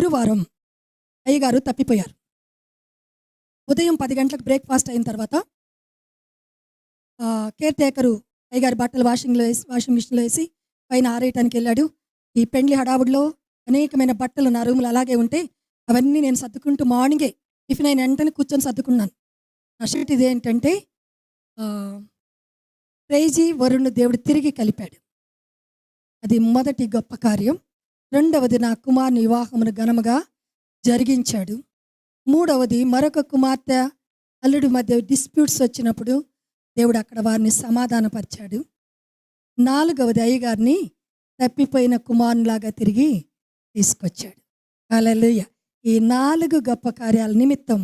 గురువారం అయ్యగారు తప్పిపోయారు. ఉదయం పది గంటలకు బ్రేక్ఫాస్ట్ అయిన తర్వాత కేర్ టేకరు అయ్యగారు బట్టలు వాషింగ్లో వేసి వాషింగ్ మిషన్లో వేసి పైన ఆరేయటానికి వెళ్ళాడు. ఈ పెండ్లి హడావుడిలో అనేకమైన బట్టలు నా రూములు అలాగే ఉంటే అవన్నీ నేను సర్దుకుంటూ మార్నింగే టిఫిన్ అయిన వెంటనే కూర్చొని సర్దుకున్నాను. నా షర్ట్ ఇదేంటంటే ఆ, ప్రైజీ వరుణ్ దేవుడు తిరిగి కలిపాడు. అది మొదటి గొప్ప కార్యం. రెండవది నా కుమారుని వివాహమును ఘనముగా జరిగించాడు. మూడవది మరొక కుమార్తె అల్లుడి మధ్య డిస్ప్యూట్స్ వచ్చినప్పుడు దేవుడు అక్కడ వారిని సమాధానపరిచాడు. నాలుగవది అయ్యగారిని తప్పిపోయిన కుమారునిలాగా తిరిగి తీసుకొచ్చాడు. అలలుయ ఈ నాలుగు గొప్ప కార్యాల నిమిత్తం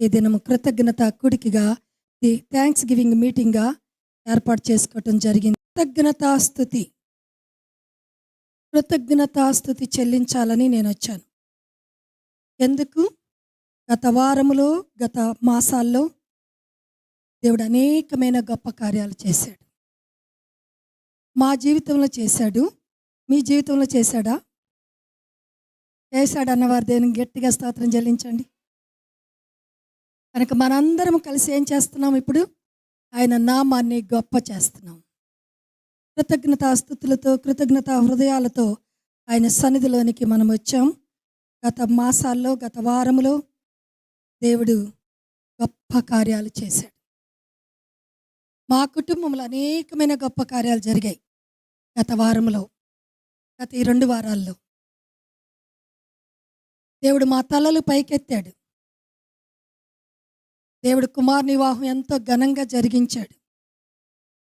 ఈ దినము కృతజ్ఞత కుడికిగా ది థ్యాంక్స్ గివింగ్ మీటింగ్గా ఏర్పాటు చేసుకోవటం జరిగింది. కృతజ్ఞతాస్థుతి! కృతజ్ఞతాస్థుతి చెల్లించాలని నేను వచ్చాను ఎందుకు? గత వారములో గత మాసాల్లో దేవుడు అనేకమైన గొప్ప కార్యాలు చేశాడు. మా జీవితంలో చేశాడు. మీ జీవితంలో చేశాడా? చేశాడు అన్నవారు దేవుని గట్టిగా స్తోత్రం చెల్లించండి. కనుక మనందరం కలిసి ఏం చేస్తున్నాం ఇప్పుడు? ఆయన నామాన్ని గొప్ప చేస్తున్నాం కృతజ్ఞతాస్థుతులతో కృతజ్ఞత హృదయాలతో ఆయన సన్నిధిలోనికి మనం వచ్చాం. గత మాసాల్లో గత వారములో దేవుడు గొప్ప కార్యాలు చేశాడు. మా కుటుంబంలో అనేకమైన గొప్ప కార్యాలు జరిగాయి గత వారంలో గత ఈ రెండు వారాల్లో. దేవుడు మా తలలు పైకెత్తాడు. దేవుడు కుమార్ వివాహం ఎంతో ఘనంగా జరిగించాడు.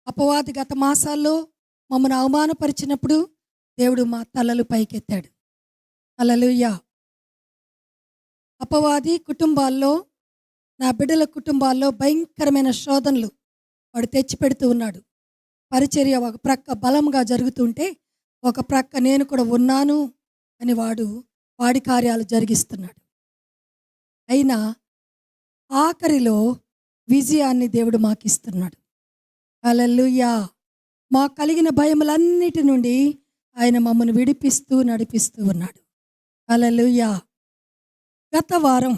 అపవాది గత మాసాల్లో మమ్మల్ని అవమానపరిచినప్పుడు దేవుడు మా తలలు పైకెత్తాడు. అలలుయ్యా అపవాది కుటుంబాల్లో నా బిడ్డల కుటుంబాల్లో భయంకరమైన శోధనలు వాడు తెచ్చిపెడుతూ ఉన్నాడు. పరిచర్య ఒక ప్రక్క బలంగా జరుగుతుంటే ఒక ప్రక్క నేను కూడా ఉన్నాను అని వాడు వాడి కార్యాలు జరిగిస్తున్నాడు. అయినా ఆఖరిలో విజయాన్ని దేవుడు మాకు ఇస్తున్నాడు అలల్లుయా మా కలిగిన భయములన్నిటి నుండి ఆయన మమ్మల్ని విడిపిస్తూ నడిపిస్తూ ఉన్నాడు. అలలుయా గత వారం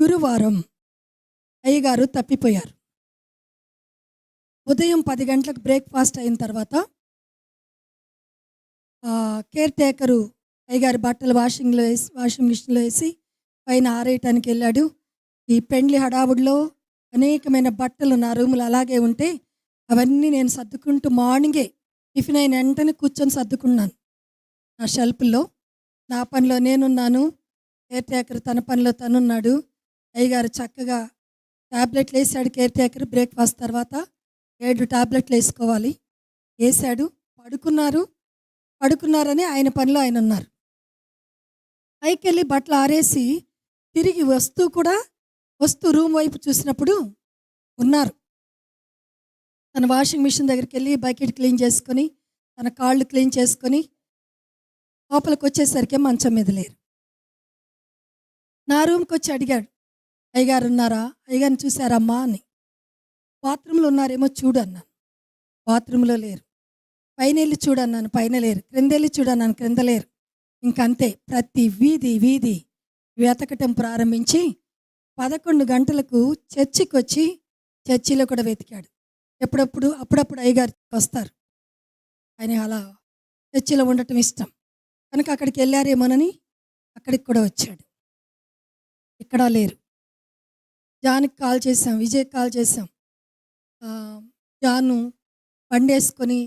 గురువారం అయ్యగారు తప్పిపోయారు. ఉదయం పది గంటలకు బ్రేక్ఫాస్ట్ అయిన తర్వాత కేర్ టేకరు అయ్యగారి బట్టలు వాషింగ్లో వేసి వాషింగ్ మిషన్లో వేసి పైన ఆరేయటానికి వెళ్ళాడు. ఈ పెండ్లి హడావుడిలో అనేకమైన బట్టలు నా రూములు అలాగే ఉంటే అవన్నీ నేను సర్దుకుంటూ మార్నింగే టిఫిన్ అయిన వెంటనే కూర్చొని సర్దుకున్నాను. నా షెల్ఫ్లో నా పనిలో నేనున్నాను. కేర్ టేకర్ తన పనిలో తనున్నాడు. అయ్యగారు చక్కగా ట్యాబ్లెట్లు వేసాడు కేర్ టేకర్ బ్రేక్ఫాస్ట్ తర్వాత ఏడు టాబ్లెట్లు వేసుకోవాలి. వేసాడు. పడుకున్నారు. పడుకున్నారని ఆయన పనిలో ఆయన ఉన్నారు పైకి వెళ్ళి బట్టలు ఆరేసి తిరిగి వస్తూ కూడా వస్తూ రూమ్ వైపు చూసినప్పుడు ఉన్నారు. తన వాషింగ్ మిషన్ దగ్గరికి వెళ్ళి బకెట్ క్లీన్ చేసుకొని తన కాళ్ళు క్లీన్ చేసుకొని లోపలికి వచ్చేసరికి మంచం మీద లేరు. నా రూమ్కి వచ్చి అడిగాడు అయ్యగారు ఉన్నారా? అయ్యగారిని చూసారమ్మా అని. బాత్రూంలో ఉన్నారేమో చూడు అన్నాను. బాత్రూంలో లేరు. పైన వెళ్ళి చూడన్నాను పైన లేరు. క్రింద వెళ్ళి చూడన్నాను క్రింద లేరు. ఇంకంతే. ప్రతి వీధి వీధి వెతకటం ప్రారంభించి పదకొండు గంటలకు చర్చికి వచ్చి చర్చిలో కూడా వెతికాడు. ఎప్పుడప్పుడు అప్పుడప్పుడు అయ్యగారు వస్తారు. ఆయన అలా చర్చిలో ఉండటం ఇష్టం. కనుక అక్కడికి వెళ్ళారేమోనని అక్కడికి కూడా వచ్చాడు. ఇక్కడ లేరు. జాన్కి కాల్ చేసాం విజయ్ కాల్ చేసాం జాను బండేసుకొని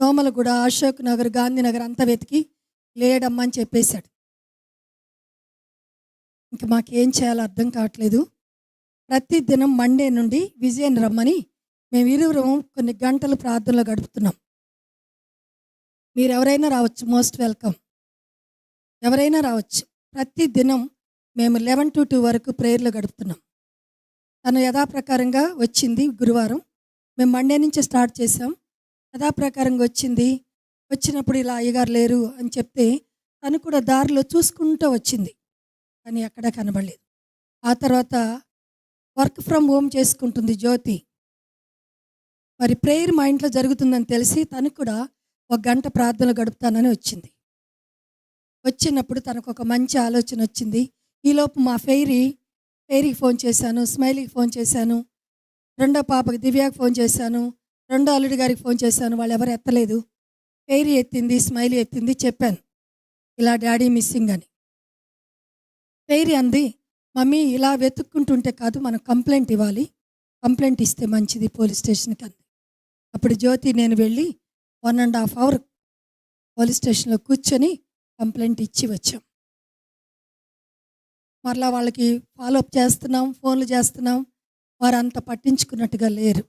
దోమలగూడ అశోక్ నగర్ గాంధీనగర్ అంతా వెతికి లేడమ్మని అని చెప్పేశాడు. ఇంక మాకేం చేయాలో అర్థం కావట్లేదు. ప్రతి దినం మండే నుండి విజయన్ రమ్మని మేము ఇరువురం కొన్ని గంటలు ప్రార్థనలో గడుపుతున్నాం. మీరు ఎవరైనా రావచ్చు. Most welcome. ఎవరైనా రావచ్చు. ప్రతి దినం మేము లెవెన్ టు టూ వరకు ప్రేయర్లో గడుపుతున్నాం. తను యథాప్రకారంగా వచ్చింది గురువారం. మేము మండే నుంచి స్టార్ట్ చేసాం యథాప్రకారంగా వచ్చింది. వచ్చినప్పుడు ఇలా అయ్యగారు లేరు అని చెప్తే తను కూడా దారిలో చూసుకుంటూ వచ్చింది. కానీ ఎక్కడా కనబడలేదు. ఆ తర్వాత వర్క్ ఫ్రమ్ హోమ్ చేసుకుంటుంది జ్యోతి. మరి ప్రేయర్ మా ఇంట్లో జరుగుతుందని తెలిసి తను కూడా ఒక గంట ప్రార్థనలు గడుపుతానని వచ్చింది. వచ్చినప్పుడు తనకు ఒక మంచి ఆలోచన వచ్చింది. ఈలోపు మా ఫెయిరీ ఫెయిరీకి ఫోన్ చేశాను స్మైలీకి ఫోన్ చేశాను రెండో పాపకి దివ్యాకి ఫోన్ చేశాను రెండో అల్లుడి గారికి ఫోన్ చేశాను వాళ్ళు ఎవరు ఎత్తలేదు. ఫెయిరీ ఎత్తింది స్మైలీ ఎత్తింది చెప్పాను. ఇలా డాడీ మిస్సింగ్ అని. ఫెయిరీ అంది. మమ్మీ ఇలా వెతుక్కుంటుంటే కాదు మనం కంప్లైంట్ ఇవ్వాలి. కంప్లైంట్ ఇస్తే మంచిది పోలీస్ స్టేషన్కి అంది. అప్పుడు జ్యోతి నేను వెళ్ళి one and half hour police స్టేషన్లో కూర్చొని కంప్లైంట్ ఇచ్చి వచ్చాం. మరలా వాళ్ళకి ఫాలోఅప్ చేస్తున్నాం ఫోన్లు చేస్తున్నాం. వారు అంత పట్టించుకున్నట్టుగా లేరు.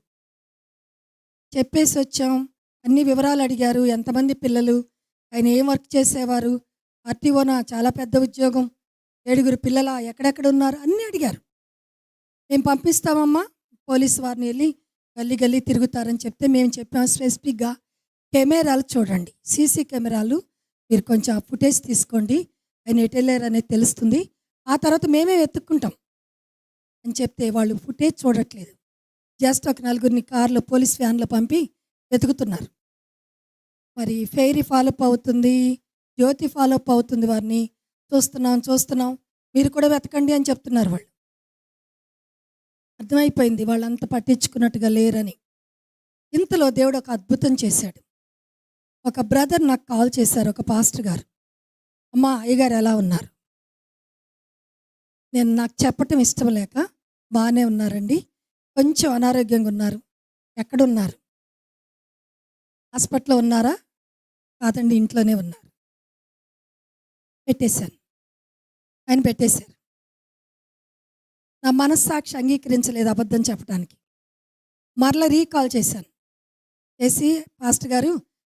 చెప్పేసి వచ్చాం. అన్ని వివరాలు అడిగారు. ఎంతమంది పిల్లలు? ఆయన ఏం వర్క్ చేసేవారు? ఆర్టీఓనా చాలా పెద్ద ఉద్యోగం. ఏడుగురు పిల్లల ఎక్కడెక్కడ ఉన్నారు అన్నీ అడిగారు. మేము పంపిస్తామమ్మా పోలీస్ వారిని వెళ్ళి గల్లీ గల్లీ తిరుగుతారని చెప్తే మేము చెప్పాం స్పెసిఫిక్గా కెమెరాలు చూడండి సీసీ కెమెరాలు మీరు కొంచెం ఆ ఫుటేజ్ తీసుకోండి ఆయన ఎటెళ్ళారు అనేది తెలుస్తుంది ఆ తర్వాత మేమే వెతుక్కుంటాం అని చెప్తే వాళ్ళు ఫుటేజ్ చూడట్లేదు. జస్ట్ ఒక నలుగురిని కార్లో పోలీస్ వ్యాన్లో పంపి వెతుకుతున్నారు. మరి ఫెయిరీ ఫాలోఅప్ అవుతుంది జ్యోతి ఫాలోఅప్ అవుతుంది వారిని చూస్తున్నాం చూస్తున్నాం. మీరు కూడా వెతకండి అని చెప్తున్నారు వాళ్ళు. అర్థమైపోయింది వాళ్ళంత పట్టించుకున్నట్టుగా లేరని. ఇంతలో దేవుడు ఒక అద్భుతం చేశాడు. ఒక బ్రదర్ నాకు కాల్ చేశారు ఒక పాస్టర్ గారు. అమ్మా అయ్యగారు ఎలా ఉన్నారు? నేను నాకు చెప్పటం ఇష్టం లేక బాగానే ఉన్నారండి. కొంచెం అనారోగ్యంగా ఉన్నారు. ఎక్కడున్నారు? హాస్పిటల్లో ఉన్నారా? కాదండి ఇంట్లోనే ఉన్నారు పెట్టేశాను ఆయన పెట్టేశారు. నా మనస్సాక్షి అంగీకరించలేదు అబద్ధం చెప్పడానికి. మరలా రీకాల్ చేశాను. చేసి పాస్టర్ గారు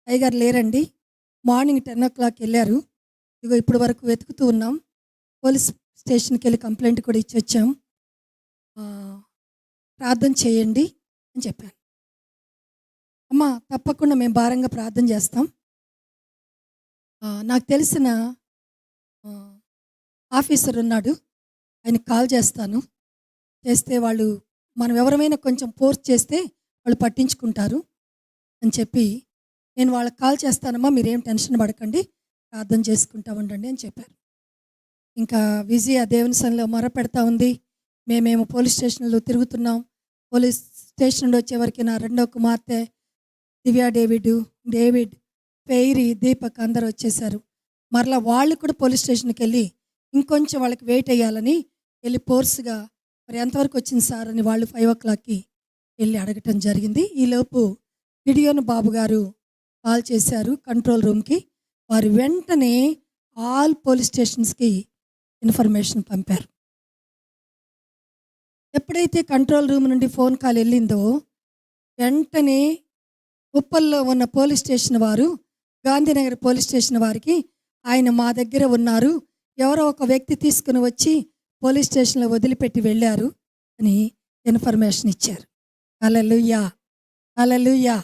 అయ్యగారు లేరండి. మార్నింగ్ టెన్ ఓ క్లాక్ వెళ్ళారు. ఇదిగో ఇప్పుడు వరకు వెతుకుతూ ఉన్నాం. పోలీస్ స్టేషన్కి వెళ్ళి కంప్లైంట్ కూడా ఇచ్చి వచ్చాం. ప్రార్థన చేయండి అని చెప్పాను. అమ్మ తప్పకుండా మేము భారంగా ప్రార్థన చేస్తాం. నాకు తెలిసిన ఆఫీసర్ ఉన్నాడు. ఆయనకి కాల్ చేస్తాను. చేస్తే వాళ్ళు మనం ఎవరమైనా కొంచెం ఫోర్స్ చేస్తే వాళ్ళు పట్టించుకుంటారు అని చెప్పి నేను వాళ్ళకి కాల్ చేస్తానమ్మా మీరేం టెన్షన్ పడకండి ప్రార్థన చేసుకుంటా ఉండండి అని చెప్పారు. ఇంకా విజయ దేవుని సన్నిలో మొర పెడతా ఉంది. మేమేమో పోలీస్ స్టేషన్లో తిరుగుతున్నాం. పోలీస్ స్టేషన్ నుండి వచ్చేవరకు నా రెండో కుమార్తె Divya David David Fairy Deepak అందరు వచ్చేసారు. మరలా వాళ్ళు కూడా పోలీస్ స్టేషన్కి వెళ్ళి ఇంకొంచెం వాళ్ళకి వెయిట్ అయ్యాలని వెళ్ళి ఫోర్స్గా మరి ఎంతవరకు వచ్చింది సార్ అని వాళ్ళు ఫైవ్ ఓ క్లాక్కి వెళ్ళి అడగటం జరిగింది. ఈలోపు గిడియోన్ బాబు గారు కాల్ చేశారు కంట్రోల్ రూమ్కి వారు వెంటనే ఆల్ పోలీస్ స్టేషన్స్కి ఇన్ఫర్మేషన్ పంపారు. ఎప్పుడైతే కంట్రోల్ రూమ్ నుండి ఫోన్ కాల్ వెళ్ళిందో వెంటనే ఉప్పల్లో ఉన్న పోలీస్ స్టేషన్ వారు గాంధీనగర్ పోలీస్ స్టేషన్ వారికి ఆయన మా దగ్గర ఉన్నారు. ఎవరో ఒక వ్యక్తి తీసుకుని వచ్చి పోలీస్ స్టేషన్లో వదిలిపెట్టి వెళ్ళారు అని ఇన్ఫర్మేషన్ ఇచ్చారు. అలలుయా అలలుయా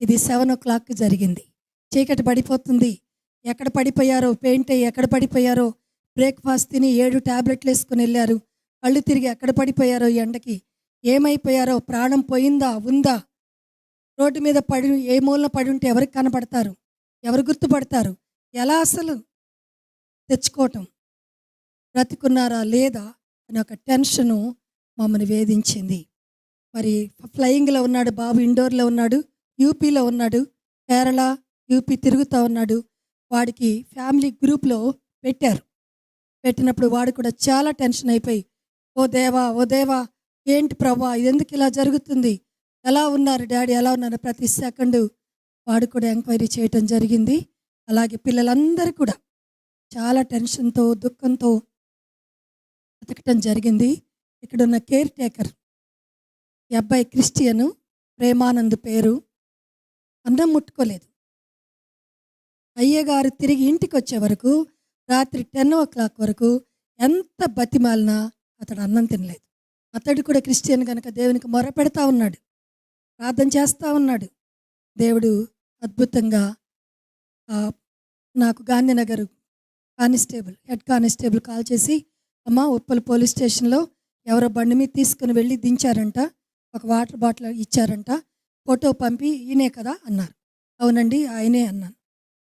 ఇది సెవెన్ ఓ క్లాక్ జరిగింది. చీకటి పడిపోతుంది. ఎక్కడ పడిపోయారో పెయింట్ అయ్యి ఎక్కడ పడిపోయారో బ్రేక్ఫాస్ట్ తిని ఏడు ట్యాబ్లెట్లు వేసుకుని వెళ్ళారు. కళ్ళు తిరిగి ఎక్కడ పడిపోయారో ఎండకి ఏమైపోయారో ప్రాణం పోయిందా ఉందా? రోడ్డు మీద పడి ఏ మూలన పడి ఉంటే ఎవరికి కనపడతారు? ఎవరు గుర్తుపడతారు? ఎలా అసలు తెచ్చుకోవటం? బ్రతికున్నారా లేదా అని ఒక టెన్షను మమ్మల్ని వేధించింది. మరి ఫ్లయింగ్లో ఉన్నాడు బాబు ఇండోర్లో ఉన్నాడు యూపీలో ఉన్నాడు కేరళ యూపీ తిరుగుతూ ఉన్నాడు. వాడికి ఫ్యామిలీ గ్రూప్లో పెట్టారు. పెట్టినప్పుడు వాడు కూడా చాలా టెన్షన్ అయిపోయి ఓ దేవా ఓ దేవా ఏంటి ప్రభా ఎందుకు ఇలా జరుగుతుంది? ఎలా ఉన్నారు డాడీ ఎలా ఉన్నారు? ప్రతి సెకండ్ వాడు కూడా ఎంక్వైరీ చేయటం జరిగింది. అలాగే పిల్లలందరూ కూడా చాలా టెన్షన్తో దుఃఖంతో బతకటం జరిగింది. ఇక్కడ ఉన్న కేర్ టేకర్ ఈ అబ్బాయి క్రిస్టియను ప్రేమానంద్ పేరు అన్నం ముట్టుకోలేదు. అయ్యగారు తిరిగి ఇంటికి వచ్చే వరకు రాత్రి టెన్ ఓ క్లాక్ వరకు ఎంత బతిమాలినా అతడు అన్నం తినలేదు. అతడు కూడా క్రిస్టియన్ కనుక దేవునికి మొర పెడతా ఉన్నాడు. ప్రార్థన చేస్తూ ఉన్నాడు. దేవుడు అద్భుతంగా నాకు Gandhinagar constable head constable call చేసి అమ్మ ఉప్పల్ పోలీస్ స్టేషన్లో ఎవరో బండి మీద తీసుకుని వెళ్ళి దించారంట. ఒక వాటర్ బాటిల్ ఇచ్చారంట. ఫోటో పంపి ఈయనే కదా అన్నారు. అవునండి ఆయనే అన్నాను.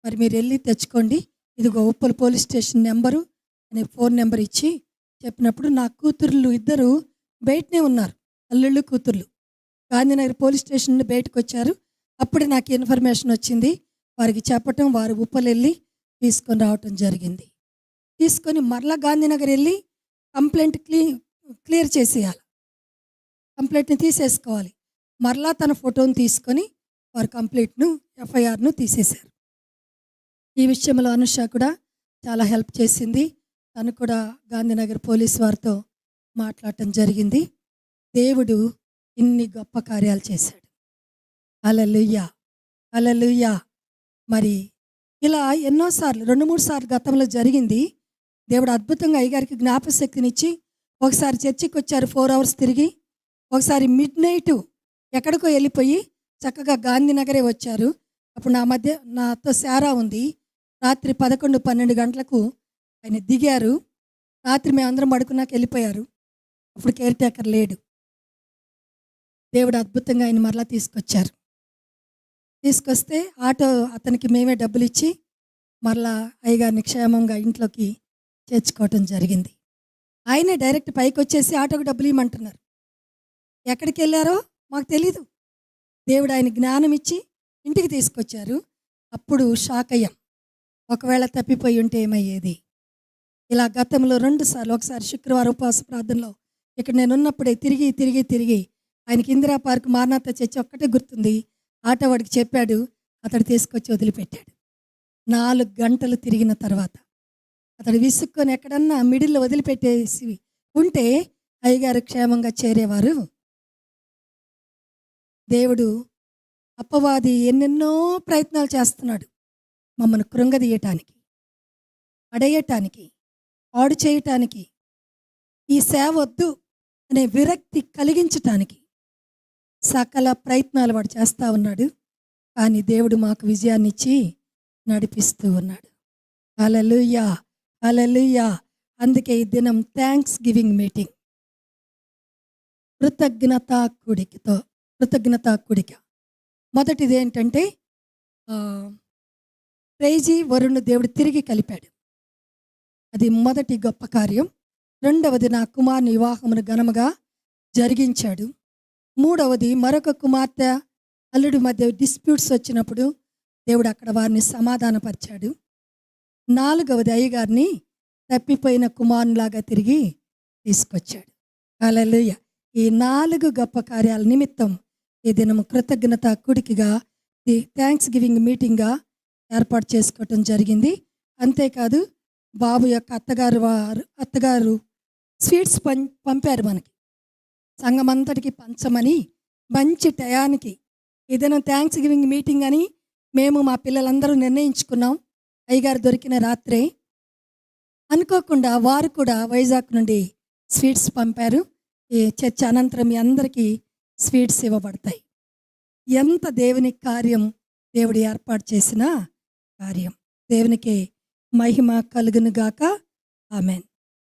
మరి మీరు వెళ్ళి తెచ్చుకోండి. ఇదిగో ఉప్పల్ పోలీస్ స్టేషన్ నెంబరు అనే ఫోన్ నెంబర్ ఇచ్చి చెప్పినప్పుడు నా కూతుర్లు ఇద్దరు బయటనే ఉన్నారు. అల్లుళ్ళు కూతుర్లు. గాంధీనగర్ పోలీస్ స్టేషన్ నుండి బయటకు వచ్చారు. అప్పుడే నాకు ఇన్ఫర్మేషన్ వచ్చింది. వారికి చెప్పటం వారు ఉప్పలు వెళ్ళి తీసుకొని రావటం జరిగింది. తీసుకొని మరలా గాంధీనగర్ వెళ్ళి కంప్లైంట్ క్లీ క్లియర్ చేసేయాలి. కంప్లైంట్ని తీసేసుకోవాలి. మరలా తన ఫోటోను తీసుకొని వారు కంప్లైంట్ను ఎఫ్ఐఆర్ను తీసేశారు. ఈ విషయంలో అనుష కూడా చాలా హెల్ప్ చేసింది. తను కూడా గాంధీనగర్ పోలీస్ వారితో మాట్లాడటం జరిగింది. దేవుడు ఇన్ని గొప్ప కార్యాలు చేశాడు. అలలుయ్యా అలలుయ్యా మరి ఇలా ఎన్నోసార్లు రెండు మూడు సార్లు గతంలో జరిగింది. దేవుడు అద్భుతంగా అయ్యగారికి జ్ఞాపశక్తినిచ్చి ఒకసారి చర్చికి వచ్చారు ఫోర్ అవర్స్ తిరిగి. ఒకసారి మిడ్ నైట్ ఎక్కడికో వెళ్ళిపోయి చక్కగా గాంధీనగరే వచ్చారు. అప్పుడు నా మధ్య నాతో శారా ఉంది. రాత్రి పదకొండు పన్నెండు గంటలకు ఆయన దిగారు. రాత్రి మేము అందరం పడుకున్నాక వెళ్ళిపోయారు. అప్పుడు కేర్ టేకర్ లేడు. దేవుడు అద్భుతంగా ఆయన మరలా తీసుకొచ్చారు. తీసుకొస్తే ఆటో అతనికి మేమే డబ్బులు ఇచ్చి మరలా అయ్యగారిని క్షేమంగా ఇంట్లోకి చేర్చుకోవటం జరిగింది. ఆయనే డైరెక్ట్ పైకి వచ్చేసి ఆటోకి డబ్బులు ఇవ్వమంటున్నారు. ఎక్కడికి వెళ్ళారో మాకు తెలీదు. దేవుడు ఆయన జ్ఞానం ఇచ్చి ఇంటికి తీసుకొచ్చారు. అప్పుడు షాక్ అయ్యాం. ఒకవేళ తప్పిపోయి ఉంటే ఏమయ్యేది? ఇలా గతంలో రెండు సార్లు ఒకసారి శుక్రవారం ఉపవాస ప్రార్థనలో ఇక్కడ నేను ఉన్నప్పుడే తిరిగి తిరిగి తిరిగి ఆయనకి ఇందిరా పార్క్ మారనాథ చర్చి ఒక్కటే గుర్తుంది. ఆటవాడికి చెప్పాడు అతడు తీసుకొచ్చి వదిలిపెట్టాడు. నాలుగు గంటలు తిరిగిన తర్వాత అతడు విసుక్కొని ఎక్కడన్నా మిడిల్లో వదిలిపెట్టేసి ఉంటే అయ్యగారు క్షేమంగా చేరేవారు. దేవుడు అప్పవాది ఎన్నెన్నో ప్రయత్నాలు చేస్తున్నాడు. మమ్మల్ని కృంగదీయటానికి పడేయటానికి పాడు చేయటానికి ఈ సేవ వద్దు అనే విరక్తి కలిగించటానికి సకల ప్రయత్నాలు వాడు చేస్తూ ఉన్నాడు. కానీ దేవుడు మాకు విజయాన్ని ఇచ్చి నడిపిస్తూ ఉన్నాడు. అలలుయ్యా అలలుయా అందుకే ఈ దినం థ్యాంక్స్ గివింగ్ మీటింగ్ కృతజ్ఞతా కూడికతో కృతజ్ఞతా కూడిక. మొదటిది ఏంటంటే ప్రేజీ వరుణ్ దేవుడు తిరిగి కలిపాడు. అది మొదటి గొప్ప కార్యం. రెండవది నా కుమారుని వివాహమును ఘనముగా జరిగించాడు. మూడవది మరొక కుమార్తె అల్లుడి మధ్య డిస్ప్యూట్స్ వచ్చినప్పుడు దేవుడు అక్కడ వారిని సమాధానపరిచాడు. నాలుగవది అయ్యగారిని తప్పిపోయిన కుమారునిలాగా తిరిగి తీసుకొచ్చాడు. అలలుయ ఈ నాలుగు గొప్ప కార్యాల నిమిత్తం ఈ దినము కృతజ్ఞత కుడికిగా ది థ్యాంక్స్ గివింగ్ మీటింగ్గా ఏర్పాటు చేసుకోవటం జరిగింది. అంతేకాదు బాబు యొక్క అత్తగారు వారు అత్తగారు స్వీట్స్ పం పంపారు మనకి. సంఘమంతటికి పంచమని మంచి టయానికి ఏదైనా థ్యాంక్స్ గివింగ్ మీటింగ్ అని మేము మా పిల్లలందరూ నిర్ణయించుకున్నాం. అయ్యగారు దొరికిన రాత్రే అనుకోకుండా వారు కూడా వైజాగ్ నుండి స్వీట్స్ పంపారు. ఈ చర్చ అనంతరం మీ అందరికీ స్వీట్స్ ఇవ్వబడతాయి. ఎంత దేవుని కార్యం దేవుడు ఏర్పాటు చేసిన కార్యం. దేవునికి మహిమ కలుగును గాక. ఆమెన్.